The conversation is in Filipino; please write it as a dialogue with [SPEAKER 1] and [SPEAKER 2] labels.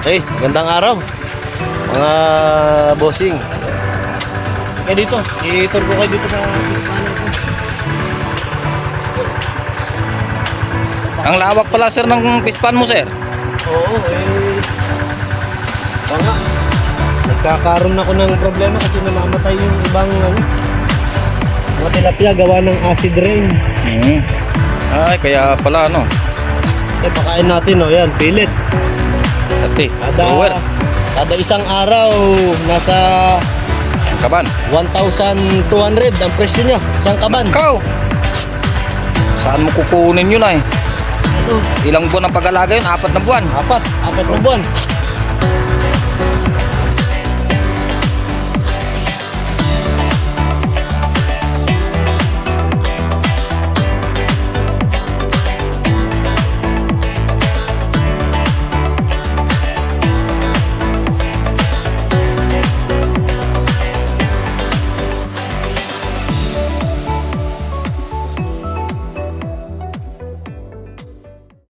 [SPEAKER 1] Gandang araw. Mga bossing. Kaya dito, i-tour ko kayo dito sa
[SPEAKER 2] Ang lawak pala sir ng pispan mo sir.
[SPEAKER 1] Oo, eh. Baka. Nagkakaroon ako ng problema kasi namamatay yung ibang ano. Mga tilapia gawa ng acid rain.
[SPEAKER 2] Hmm. Ay, kaya pala ano.
[SPEAKER 1] Eh, pakain natin, oh, yan, pilit.
[SPEAKER 2] Dati,
[SPEAKER 1] Kada,
[SPEAKER 2] grower.
[SPEAKER 1] kada isang araw, nasa
[SPEAKER 2] Sangkaban.
[SPEAKER 1] 1,200 ang presyo niya. Isang kaban.
[SPEAKER 2] Ikaw! Saan mo kukunin yun ay? Ilang buwan ang pag-alaga yun? Apat na buwan.
[SPEAKER 1] Apat, apat na buwan.